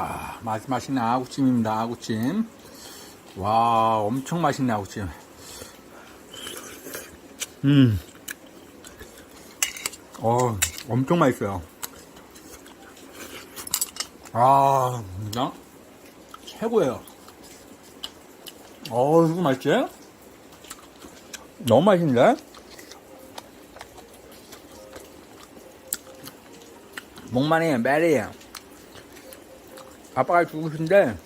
아, 맛, 맛있는 아구찜입니다, 아구찜. 와, 엄청 맛있네, 아구찜. 음. 어, 엄청 맛있어요. 아, 진짜 최고예요. 어, 이거 맛있지? 너무 맛있는데? 목만이 메리. 아빠가 주고 싶은데,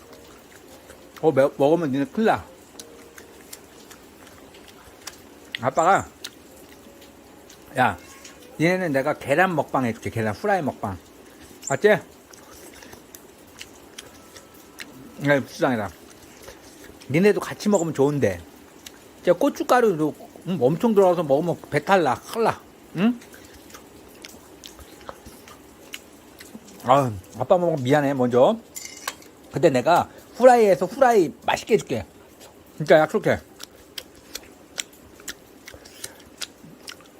어, 매- 먹으면 니네 큰일 나. 아빠가, 야, 니네는 내가 계란 먹방 해줄게. 계란 후라이 먹방. 맞지? 네, 부장이다. 니네도 같이 먹으면 좋은데. 진짜 고춧가루도 음, 엄청 들어가서 먹으면 배탈 나. 큰일 나. 응? 아, 아빠 먹으면 미안해, 먼저. 근데 내가 후라이에서 후라이 맛있게 해줄게. 진짜 약속해.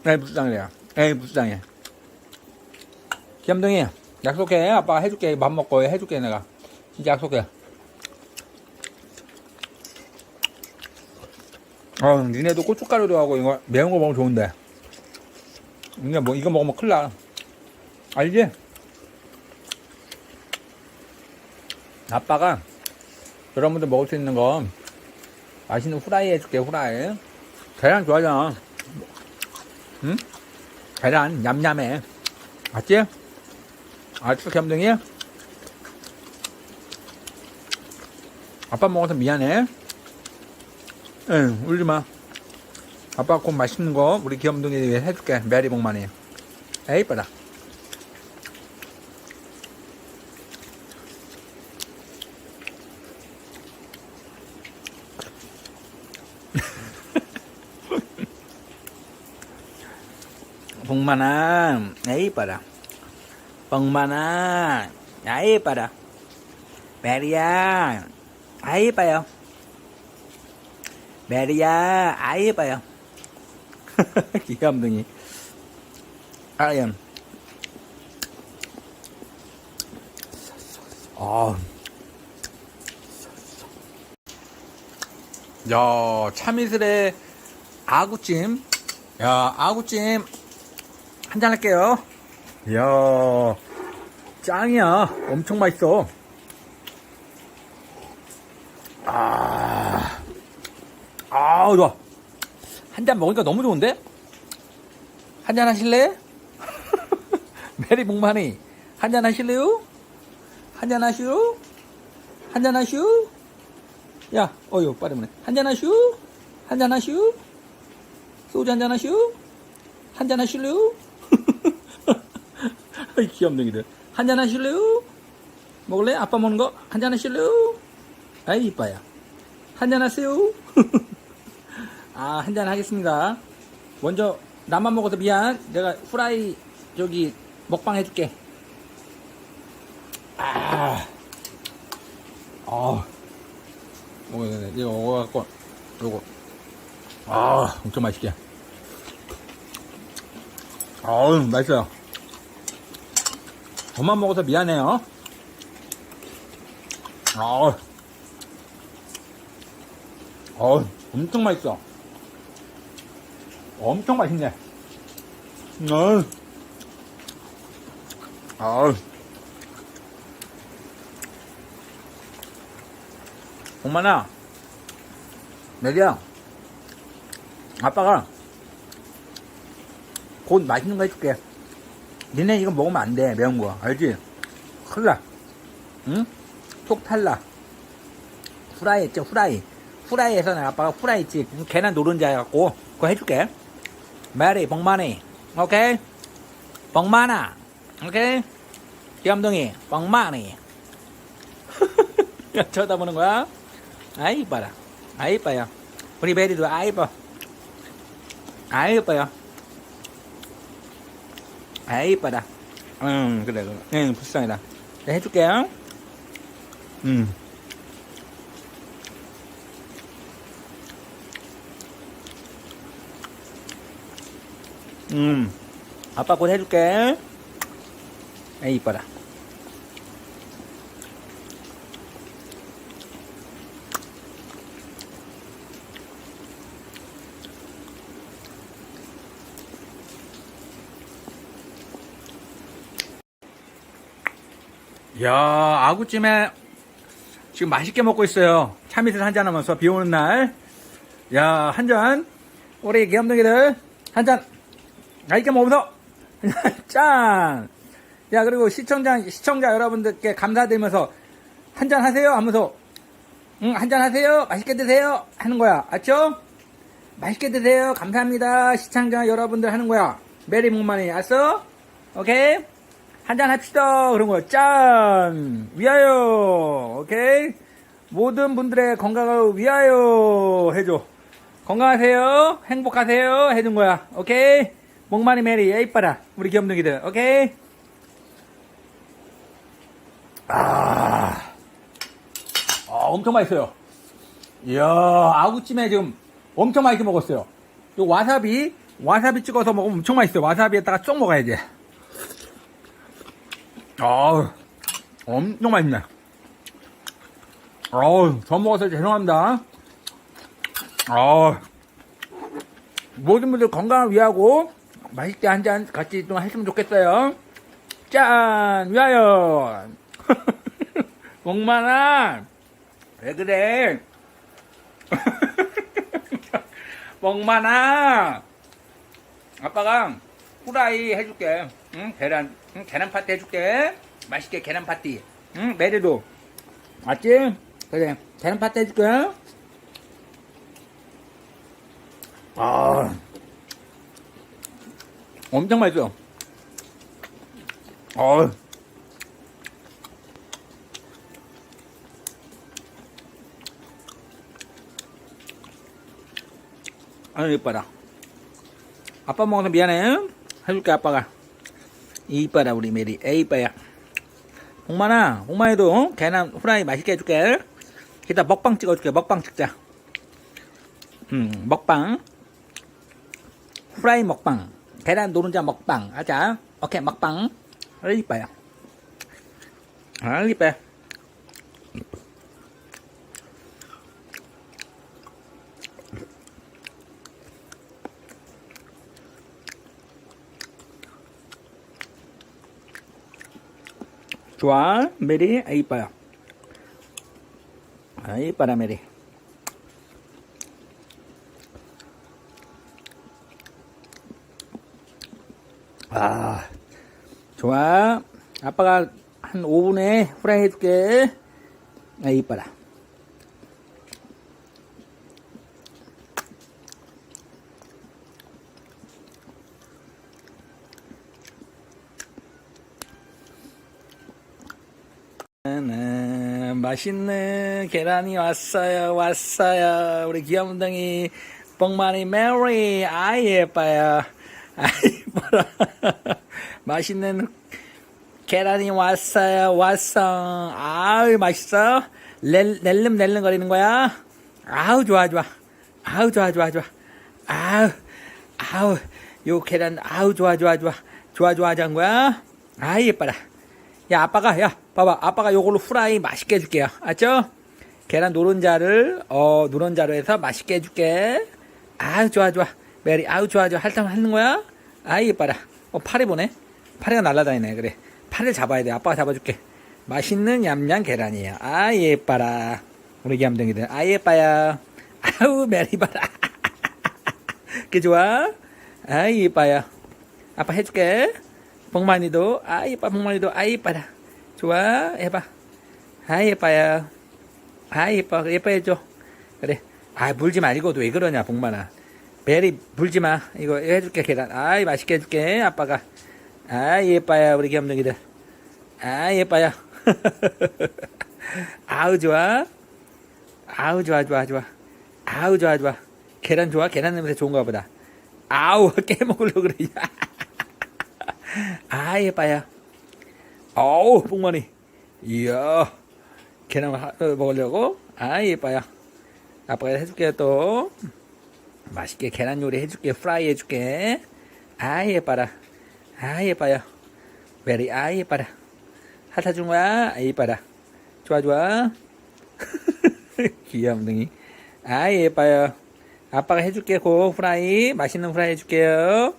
에이, 무수장이야. 에이, 무수장이야. 귀염둥이, 약속해. 아빠가 해줄게. 밥 먹고 해줄게, 내가. 진짜 약속해. 어, 니네도 고춧가루도 하고 이거 매운 거 먹으면 좋은데. 이거 뭐, 이거 먹으면 큰일 나. 알지? 아빠가 여러분들 먹을 수 있는 거 맛있는 후라이 해줄게, 후라이. 계란 좋아하잖아. 응? 계란 냠냠해. 맞지? 알았어, 겸등이? 아빠 먹어서 미안해. 응, 울지 마. 아빠 꼭 맛있는 거 우리 귀염둥이 위해 해줄게. 메리 복만이. 에이, 이뻐라. 복만아, 에이, 이뻐라. 복만아, 에이, 이뻐라. 메리야, 아이, 이뻐요. 메리야, 아이 예뻐요. 귀염둥이. 아연. 아. 야, 참이슬의 아구찜. 야, 아구찜. 한잔 할게요. 야, 짱이야. 엄청 맛있어. 아. 아, 좋아. 한 잔 먹으니까 너무 좋은데? 한 잔 하실래? 메리 복만이. 한잔 하실래요? 한 잔 하시오? 한 잔 하시오? 야, 어유, 빠르네. 한 잔 하시오? 한 잔 하시오? 소주 한 잔 하시오? 한 잔 하실래요? 귀염둥이들. 한잔 하실래요? 먹을래? 아빠 먹는 거? 한잔 하실래요? 아이, 이뻐야. 한잔 하세요? 아, 한잔 하겠습니다. 먼저, 나만 먹어서 미안. 내가 후라이, 저기, 먹방 해줄게. 아, 아, 이거, 이거 먹어갖고, 요거. 아, 엄청 맛있게. 아우, 맛있어요. 저만 먹어서 미안해요. 아우. 어, 엄청 맛있어. 엄청 맛있네. 어. 아. 엄마나, 메리야, 아빠가 곧 맛있는 거 해줄게. 니네 이거 먹으면 안 돼, 매운 거. 알지? 큰일 나. 응? 속 탈라. 후라이 했죠, 후라이. 후라이에서 는 아빠가 후라이 있지. 계란 노른자 해갖고, 그거 해줄게. 메리, 복만이. 오케이? 복만아. 오케이? 귀염둥이, 복만이. 쳐다보는 거야? 아이, 이뻐라. 아이, 이뻐요. 우리 메리도 아이, 이뻐. 아이, 이뻐요. 아이, 이뻐라. 응, 그래, 그래. 응, 불쌍해라. 내가 해줄게요. 응. 음, 아빠 곧 해줄게. 에이, 이뻐라. 야, 아구찜에 지금 맛있게 먹고 있어요. 참이슬 한잔 하면서 비 오는 날. 야, 한 잔. 우리 귀염둥이들, 한 잔. 맛있게 먹으면서. 짠! 야, 그리고 시청자, 시청자 여러분들께 감사드리면서 한 잔 하세요 하면서, 응, 한 잔 하세요. 맛있게 드세요. 하는 거야. 알죠? 맛있게 드세요. 감사합니다. 시청자 여러분들 하는 거야. 메리 목마니, 알았어? 오케이? 한잔 합시다. 그런 거야. 짠! 위하여! 오케이? 모든 분들의 건강을 위하여 해줘. 건강하세요. 행복하세요. 해준 거야. 오케이? 목마니 메리, 에이빠라. 우리 귀염둥이들. 오케이? 아, 아, 엄청 맛있어요. 이야, 아구찜에 지금 엄청 맛있게 먹었어요. 요 와사비, 와사비 찍어서 먹으면 엄청 맛있어요. 와사비에다가 쪽 먹어야지. 아우, 엄청 맛있네. 아우, 저 먹어서 죄송합니다. 아우, 모든 분들 건강을 위하고 맛있게 한 잔 같이 좀 했으면 좋겠어요. 짠! 위하여! 목만아! 왜 그래? 목만아! 아빠가 후라이 해줄게. 응? 계란, 응? 계란 파티 해줄게. 맛있게 계란 파티. 응? 메리도. 맞지? 그래. 계란 파티 해줄게. 아. 엄청 맛있어. 어. 아유, 이뻐라. 아빠 먹어서 미안해. 해줄게, 아빠가. 이뻐라, 우리 메리. 에이, 이뻐야. 홍만아, 홍만이도 어? 계란 후라이 맛있게 해줄게. 이따 먹방 찍어줄게, 먹방 찍자. 음, 먹방. 후라이 먹방. 계란 노른자 먹방. 하자. 오케이, 먹방. 아이, 이뻐야. 아이, 이뻐 좋아, 메리, 아이, 이뻐요. 아이, 이뻐라, 메리. 아, 좋아. 아빠가 한 5분에 후라이 해줄게. 아이, 이뻐라. 네, 맛있는 계란이 왔어요, 왔어요. 우리 귀염둥이 뽕마니 메리, 아이 예뻐요. 아이 뭐라. 맛있는 계란이 왔어요, 왔어. 아우 맛있어. 렐, 낼름 낼름 거리는 거야. 아우 좋아 좋아. 아우 좋아 좋아 좋아. 아우 아우 요 계란 아우 좋아 좋아 좋아. 좋아 좋아 하자는 거야. 아이 예뻐라. 야 아빠가 야 봐봐 아빠가 요걸로 후라이 맛있게 해줄게요. 알죠? 계란 노른자를 어 노른자로 해서 맛있게 해줄게. 아유 좋아 좋아. 메리 아유 좋아 좋아. 할당 하는 거야? 아이 예뻐라. 어 파리 보네. 파리가 날아다니네. 그래. 파리를 잡아야 돼. 아빠가 잡아줄게. 맛있는 얌얌 계란이에요. 아 예뻐라. 우리 귀염둥이들. 아 예뻐요. 아우 메리 봐라. 그 좋아? 아 예뻐요. 아빠 해줄게. 복만이도 아 예뻐. 복만이도 아 예뻐라 좋아? 해봐. 아 예뻐요. 아 예뻐. 예뻐 해줘. 그래. 아 물지 말고도 왜 그러냐 복만아. 베리 물지 마. 이거 해줄게 계란. 아이 맛있게 해줄게 아빠가. 아 예뻐요 우리 귀염둥이들. 아 예뻐요. 아우 좋아? 아우 좋아 좋아 좋아. 아우 좋아 좋아. 계란 좋아? 계란 냄새 좋은가 보다. 아우 깨먹으려고 그래 아, 예뻐요. 어우, 뽕머니. 이야. 하- 어, 먹으려고? 아, 예뻐요. 아빠가 해줄게요, 또. 맛있게 계란 요리 해줄게. 프라이 해줄게. 아, 예뻐라. 아, 예뻐요. 베리, 아, 예뻐라. 핫하 준 거야? 아, 예뻐라. 좋아, 좋아. 귀염둥이. 아, 예뻐요. 아빠가 해줄게, 고 프라이. 맛있는 프라이 해줄게요.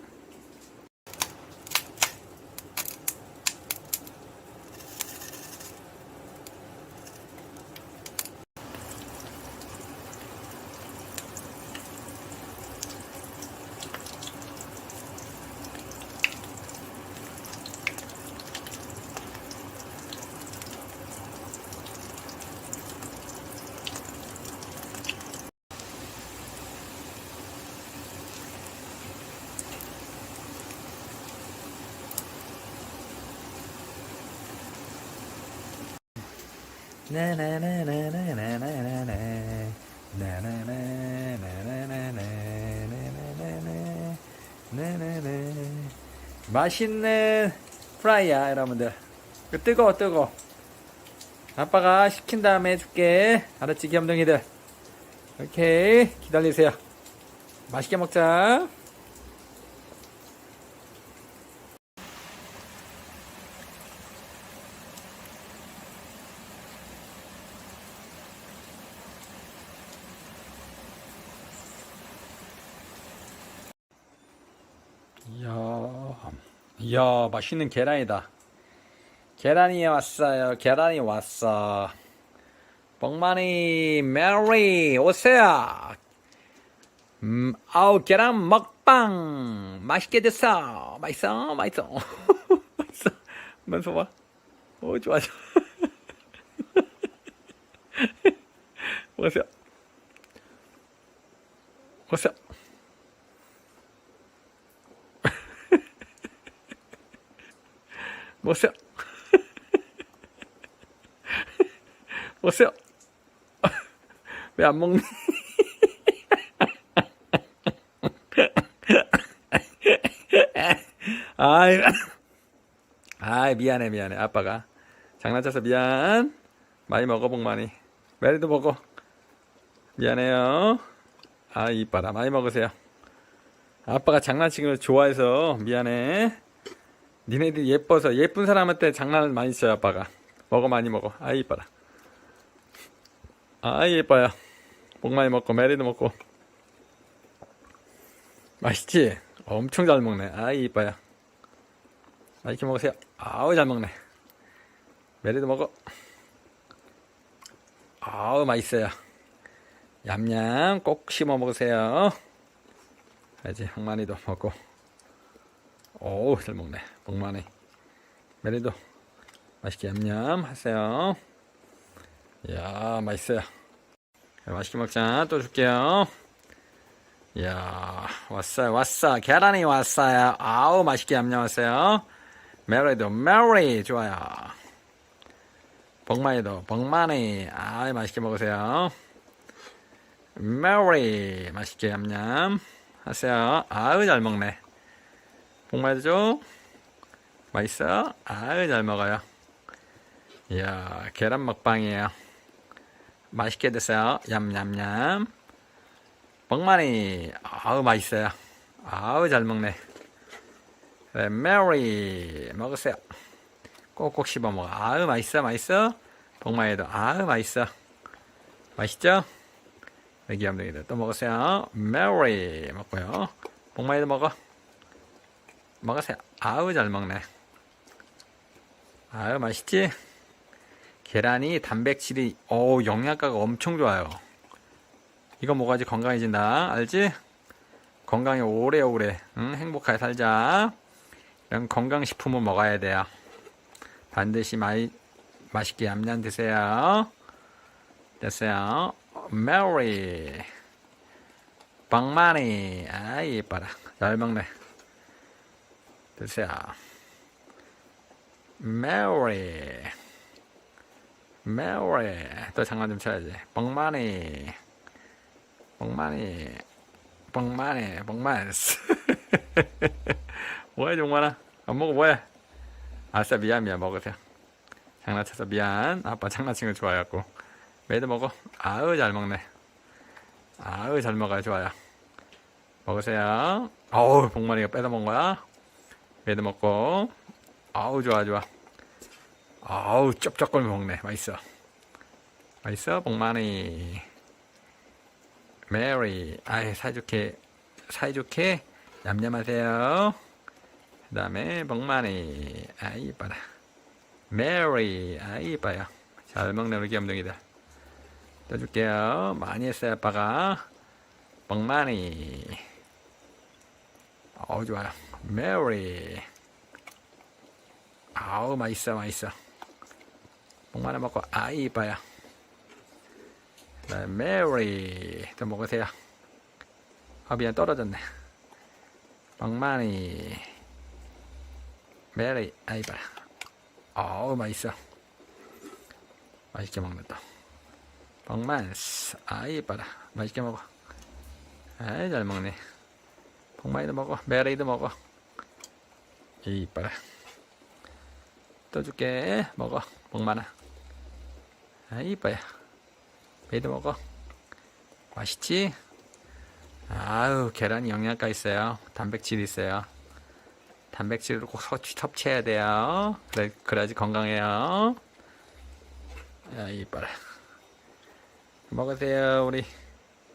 맛있는 프라이야 여러분들 그 뜨거워 뜨거워 아빠가 식힌 다음에 해줄게 알았지 귀염둥이들 오케이 기다리세요 맛있게 먹자 이야, 맛있는 계란이다. 계란이 왔어요. 계란이 왔어. 뻥마니 메리 오세요. 음, 아우 계란 먹방 맛있게 됐어. 맛있어, 맛있어, 맛있어. 맛있어 봐. 오 좋아 좋아. 오세요. 오세요. 오세요. 오세요. 왜안 먹니? 아이, 아이 미안해 미안해 아빠가 장난쳐서 미안. 많이 먹어 복만이. 메리도 먹어. 미안해요. 아 이뻐라 많이 먹으세요. 아빠가 장난치는 걸 좋아해서 미안해. 니네들 예뻐서 예쁜 사람한테 장난을 많이 쳐요 아빠가. 먹어 많이 먹어. 아이 이뻐라. 아이 예뻐요. 복 많이 먹고 메리도 먹고. 맛있지? 엄청 잘 먹네. 아이 이뻐요. 맛있게 먹으세요. 아우 잘 먹네. 메리도 먹어. 아우 맛있어요. 얌얌 꼭 씹어 먹으세요. 알지? 항만이도 먹고 오, 잘 먹네. 복만이. 메리도 맛있게 얌얌 하세요. 이야, 맛있어요. 맛있게 먹자. 또 줄게요. 이야, 왔어요, 왔어. 계란이 왔어요. 아우, 맛있게 얌얌 하세요. 메리도 메리. 좋아요. 복만이도 복만이. 아이, 맛있게 먹으세요. 메리. 맛있게 얌얌 하세요. 아우, 잘 먹네. 복말죠? 맛있어? 아유 잘 먹어요. 이야 계란 먹방이에요. 맛있게 드세요. 얌얌얌. 복만이 아우 맛있어요. 아우 잘 먹네. 그래 메리 먹으세요. 꼭꼭 씹어 먹어. 아우 맛있어 맛있어. 복만이도 아우 맛있어. 맛있죠? 여기 염둥이들 또 먹으세요. 메리 먹고요. 복만이도 먹어. 먹으세요. 아우 잘 먹네. 아유 맛있지? 계란이 단백질이 오 영양가가 엄청 좋아요. 이거 먹어야지 건강해진다. 알지? 건강에 오래오래 응? 행복하게 살자. 이런 건강식품을 먹어야 돼요. 반드시 많이 맛있게 얌얌 드세요. 됐어요. 메리 빵마니 아이 예뻐라. 잘 먹네. 드세요. 메리. 메리. 또 장난 좀 쳐야지. 뻥마니. 뻥마니. 뻥마니. 뻥마스. 뭐야 정만아? 안 먹어 뭐야 아싸 미안 미안. 먹으세요. 장난쳐서 미안. 아빠 장난친 거 좋아해갖고. 매드 먹어. 아우 잘 먹네. 아우 잘 먹어요. 좋아요. 먹으세요. 어우 복만이가 뺏어 먹은 거야 매드 먹고. 아우 좋아 좋아. 아우 쩝쩝거리 먹네. 맛있어. 맛있어 복만이. 메리. 아이 사이좋게 사이좋게 냠냠하세요. 그 다음에 복만이. 아이 이뻐라. 메리. 아이 이뻐요. 잘 먹네 우리 귀염둥이들. 떠줄게요. 많이 했어요 아빠가. 복만이. 어우 좋아요 메리 아우 맛있어 맛있어 복 많이 먹고 아이 이뻐요 네, 메리 또 먹으세요 아 미안 떨어졌네 복 많이 메리 아이 이뻐요 아우 맛있어 맛있게 먹는다. 복만스. 아이, 이뻐라. 맛있게 먹어. 아이, 잘 먹네. 복만이도 먹어. 메리도 먹어. 이, 이뻐라. 또 줄게. 먹어. 복만아. 아이, 이뻐야. 메리도 먹어. 맛있지? 아유, 계란이 영양가 있어요. 단백질 있어요. 단백질을 꼭 섭취, 섭취해야 돼요. 그래, 그래야지 건강해요. 야, 이뻐라. 먹으세요, 우리.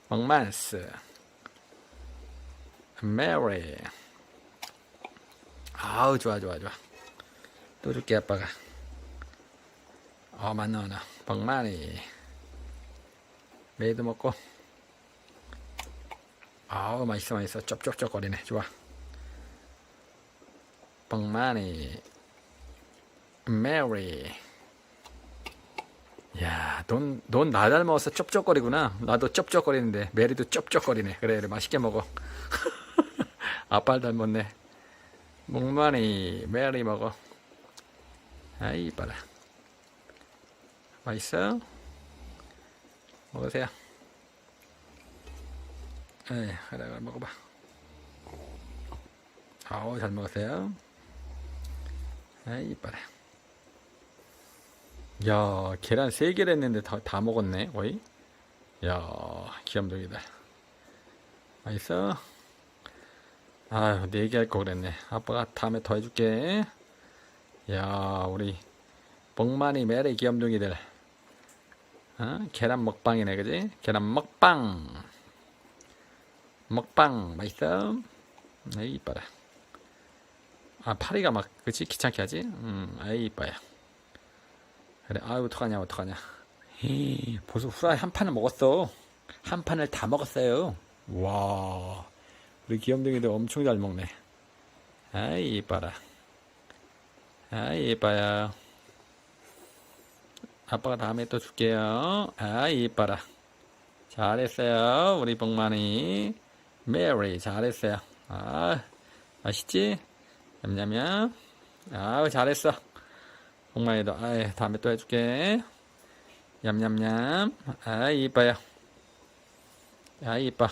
먹만스. 메리. 아우, 좋아, 좋아, 좋아. 또 줄게, 아빠가. 어, 맞나, 나. 먹만이. 메이도 먹고. 아우, 맛있어, 맛있어. 쩝쩝쩝 거리네. 좋아. 뻥마니 메리 야, 넌, 넌 나 닮아서 쩝쩝거리구나. 나도 쩝쩝거리는데, 메리도 쩝쩝거리네. 그래, 그래, 맛있게 먹어. 아빠를 닮았네. 목마니, 메리 먹어. 아이, 이뻐라. 맛있어? 먹으세요. 에이, 그래, 먹어봐. 아우, 잘 먹었어요. 아이, 이뻐라. 야, 계란 3개를 했는데 다, 다 먹었네, 거의. 야, 귀염둥이다. 맛있어? 아유, 4개 할 거 그랬네. 아빠가 다음에 더 해줄게. 야, 우리, 멍만이 매래 귀염둥이들. 어? 계란 먹방이네, 그지? 계란 먹방. 먹방, 맛있어? 아이, 이뻐라. 아, 파리가 막, 그치? 귀찮게 하지? 음, 아이, 이뻐요. 그래, 아유, 어떡하냐, 어떡하냐. 헤이, 벌써 후라이 한 판을 먹었어. 한 판을 다 먹었어요. 와, 우리 귀염둥이들 엄청 잘 먹네. 아이, 이뻐라. 아이, 이뻐요. 아빠가 다음에 또 줄게요. 아이, 이뻐라. 잘했어요. 우리 복만이. 메리, 잘했어요. 아, 맛있지? 냠냠냠. 아우, 잘했어. 복만이도, 아이, 다음에 또 해줄게. 냠냠냠. 아이, 이뻐요. 아이, 이뻐.